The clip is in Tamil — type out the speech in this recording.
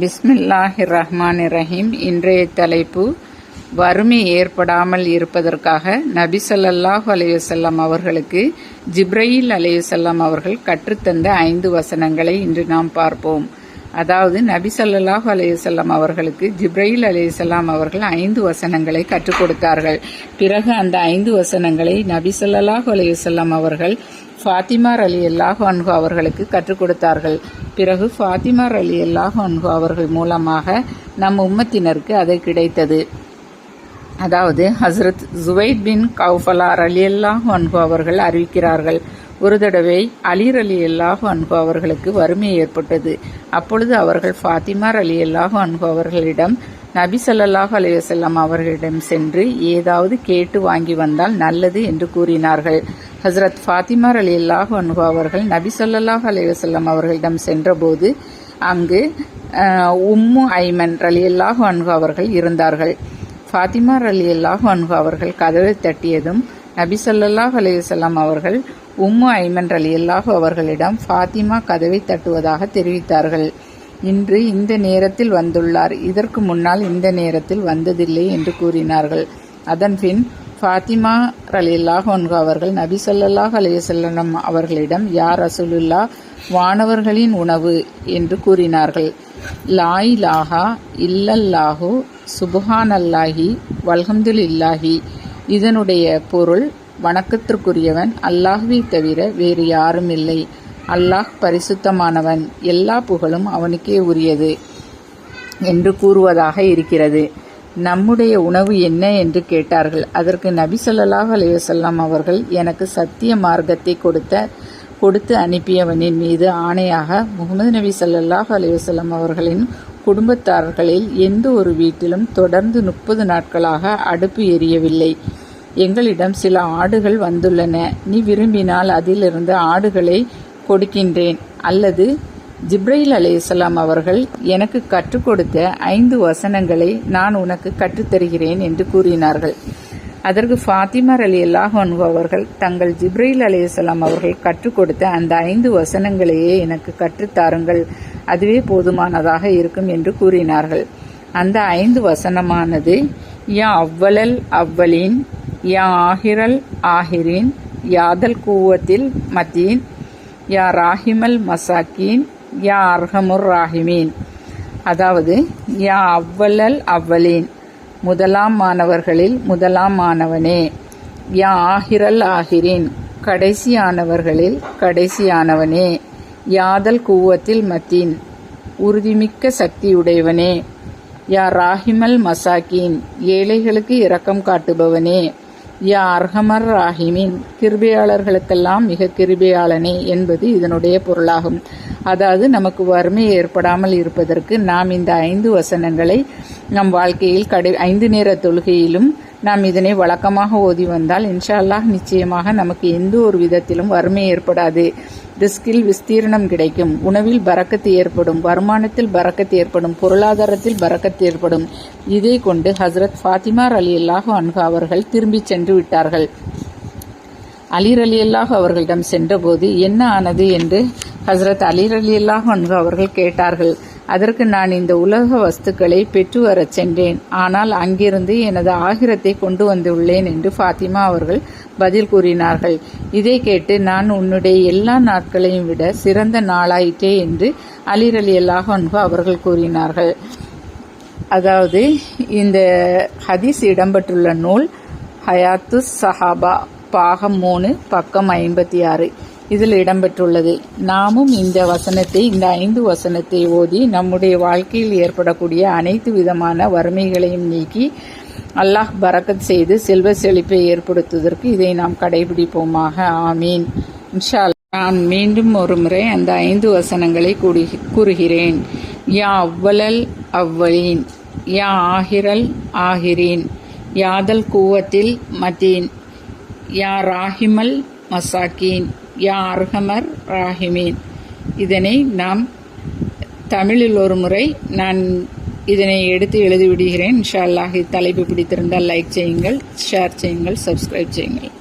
பிஸ்மில்லாஹி ரஹ்மான் ரஹீம் இன்றைய தலைப்பு வறுமை ஏற்படாமல் இருப்பதற்காக நபி ஸல்லல்லாஹு அலையுசல்லாம் அவர்களுக்கு ஜிப்ரயில் அலையுசல்லாம் அவர்கள் கற்றுத்தந்த ஐந்து வசனங்களை இன்று நாம் பார்ப்போம். அதாவது நபி ஸல்லல்லாஹு அலையுசல்லாம் அவர்களுக்கு ஜிப்ரயில் அலையுசல்லாம் அவர்கள் ஐந்து வசனங்களை கற்றுக் கொடுத்தார்கள். பிறகு அந்த ஐந்து வசனங்களை நபி ஸல்லல்லாஹு அலையுசல்லாம் அவர்கள் ஃபாத்திமார் அலி அல்லாஹ் அன்ஹு அவர்களுக்கு கற்றுக் கொடுத்தார்கள். பிறகு ஃபாத்திமார் அலி அல்லாஹ் அன்ஹு அவர்கள் மூலமாக நம் உம்மத்தினருக்கு அது கிடைத்தது. அதாவது ஹஸ்ரத் ஜுவைத் பின் கௌஃபலார் அலி அல்லாஹ் அன்ஹு அவர்கள் அறிவிக்கிறார்கள். ஒரு தடவை அலிர் அலி அல்லாஹு அன்ஹு அவர்களுக்கு வறுமை ஏற்பட்டது. அப்பொழுது அவர்கள் ஃபாத்திமார் அலி அல்லாஹு அன்ஹு அவர்களிடம் நபி சல்லாஹ் அலைஹி அவர்களிடம் சென்று ஏதாவது கேட்டு வாங்கி வந்தால் நல்லது என்று கூறினார்கள். ஹஸ்ரத் ஃபாத்திமார் அலி அல்லாஹு அன்ஹு அவர்கள் நபி ஸல்லல்லாஹு அலைஹி அவர்களிடம் சென்றபோது அங்கு உம்மு ஐமன் அலி அல்லாஹு அன்ஹு அவர்கள் இருந்தார்கள். ஃபாத்திமா அலி அல்லாஹு அன்ஹு அவர்கள் கதவை தட்டியதும் நபி ஸல்லல்லாஹு அலைஹி அவர்கள் உம்மு ஐமன் அலி அல்லாஹு அவர்களிடம் ஃபாத்திமா கதவை தட்டுவதாக தெரிவித்தார்கள். இன்று இந்த நேரத்தில் வந்துள்ளார். இதற்கு முன்னால் இந்த நேரத்தில் வந்ததில்லை என்று கூறினார்கள். அதன்பின் ஃபாத்திமா ரலியல்லாஹு ஒன்கு அவர்கள் நபி சொல்லல்லாஹ் அலைஹி அவர்களிடம் யார் ரசூலுல்லா வானவர்களின் உணவு என்று கூறினார்கள். லாய் லாஹா இல்லல்லாஹு சுபுஹான் அல்லாஹி வல்ஹம்துல் இல்லாஹி இதனுடைய பொருள் வணக்கத்திற்குரியவன் அல்லாஹுவை தவிர வேறு யாரும் இல்லை. அல்லாஹ் பரிசுத்தமானவன். எல்லா புகழும் அவனுக்கே உரியது என்று கூறுவதாக இருக்கிறது. நம்முடைய உணவு என்ன என்று கேட்டார்கள். அதற்கு நபி ஸல்லல்லாஹு அலையுசல்லாம் அவர்கள் எனக்கு சத்திய மார்க்கத்தை கொடுத்த கொடுத்து அனுப்பியவனின் மீது ஆணையாக முகமது நபி ஸல்லல்லாஹு அலையுசல்லாம் அவர்களின் குடும்பத்தார்களில் எந்த ஒரு வீட்டிலும் தொடர்ந்து முப்பது நாட்களாக அடுப்பு எரியவில்லை. எங்களிடம் சில ஆடுகள் வந்துள்ளன. நீ விரும்பினால் அதிலிருந்து ஆடுகளை கொடுக்கின்றேன். அல்லது ஜிப்ரையில் அலைஹிஸ்ஸலாம் அவர்கள் எனக்கு கற்றுக் கொடுத்த ஐந்து வசனங்களை நான் உனக்கு கற்றுத்தருகிறேன் என்று கூறினார்கள். அதற்கு ஃபாத்திமர் அலி அல்லாஹ் அவர்கள் தங்கள் ஜிப்ரையில் அலைஹிஸ்ஸலாம் அவர்கள் கற்றுக் கொடுத்த அந்த ஐந்து வசனங்களையே எனக்கு கற்றுத்தாருங்கள் அதுவே போதுமானதாக இருக்கும் என்று கூறினார்கள். அந்த ஐந்து வசனமானது யா அவ்வலல் அவ்வலின் யா ஆஹிரல் ஆஹிரின் யாதல் கூவத்தில் மத்தீன் யா ராஹிமல் மசாக்கீன் யா அர்ஹமுர் ராஹிமீன். அதாவது யா அவ்வலல் அவ்வலீன் முதலாம் மாணவர்களில் முதலாம் மாணவனே. யா ஆகிரல் ஆஹிரின். கடைசியானவர்களில் கடைசியானவனே. யாதல் கூவத்தில் மத்தீன். உறுதிமிக்க சக்தியுடையவனே. யா ராஹிமல் மசாக்கீன் ஏழைகளுக்கு இரக்கம் காட்டுபவனே. யா அர்ஹமர் ராஹிமின். கிருபையாளர்களுக்கெல்லாம் மிக கிருபையாளனே என்பது இதனுடைய பொருளாகும். அதாவது நமக்கு வறுமை ஏற்படாமல் இருப்பதற்கு நாம் இந்த ஐந்து வசனங்களை நம் வாழ்க்கையில் கடை ஐந்து நேர தொழுகையிலும் நாம் இதனை வழக்கமாக ஓதி வந்தால் இன்ஷா அல்லாஹ் நிச்சயமாக நமக்கு எந்த ஒரு விதத்திலும் வறுமை ஏற்படாது. ரிஸ்கில் விஸ்தீர்ணம் கிடைக்கும். உணவில் பறக்கத்து ஏற்படும். வருமானத்தில் பறக்கத்து ஏற்படும். பொருளாதாரத்தில் பறக்கத்து ஏற்படும். இதை கொண்டு ஹஸ்ரத் ஃபாத்திமார் அலி அல்லாஹு அன்ஹா அவர்கள் திரும்பிச் சென்று விட்டார்கள். அலிர் அலி அல்லாஹ் அவர்களிடம் சென்றபோது என்ன ஆனது? என்று ஹஸ்ரத் அலிர் அலி அல்லாஹ் அன்ஹா அவர்கள் கேட்டார்கள். அதற்கு நான் இந்த உலக வஸ்துக்களை பெற்று வரச் சென்றேன். ஆனால் அங்கிருந்து எனது ஆகிரத்தை கொண்டு வந்துள்ளேன் என்று ஃபாத்திமா அவர்கள் பதில் கூறினார்கள். இதை கேட்டு நான் உன்னுடைய எல்லா நாட்களையும் விட சிறந்த நாளாயிற்றே என்று அலிர் அலி அவர்கள் கூறினார்கள். அதாவது இந்த ஹதீஸ் இடம்பெற்றுள்ள நூல் ஹயாத்து சஹாபா பாகம் மூணு பக்கம் ஐம்பத்தி ஆறு. இதில் இடம்பெற்றுள்ளது. நாமும் இந்த வசனத்தை இந்த ஐந்து வசனத்தை ஓதி நம்முடைய வாழ்க்கையில் ஏற்படக்கூடிய அனைத்து விதமான வறுமைகளையும் நீக்கி அல்லாஹ் பரக்கத் செய்து செல்வ செழிப்பை ஏற்படுத்துவதற்கு இதை நாம் கடைபிடிப்போமாக. ஆமீன். இன்ஷா நான் மீண்டும் ஒரு முறை அந்த ஐந்து வசனங்களை கூறி- கூறுகிறேன். யா அவ்வலல் அவ்வலீன் யா ஆகிரல் ஆஹிரீன் யாதல் கூவத்தில் மதீன் யா ராஹிமல் மசாக்கீன். யா அர்ஹமர் ராஹிமீன். இதனை நாம் தமிழில் ஒரு முறை நான் இதனை எடுத்து எழுதிவிடுகிறேன் இன்ஷா அல்லாஹி தலைப்பு பிடித்திருந்தால் லைக் செய்யுங்கள் ஷேர் செய்யுங்கள் சப்ஸ்கிரைப் செய்யுங்கள்.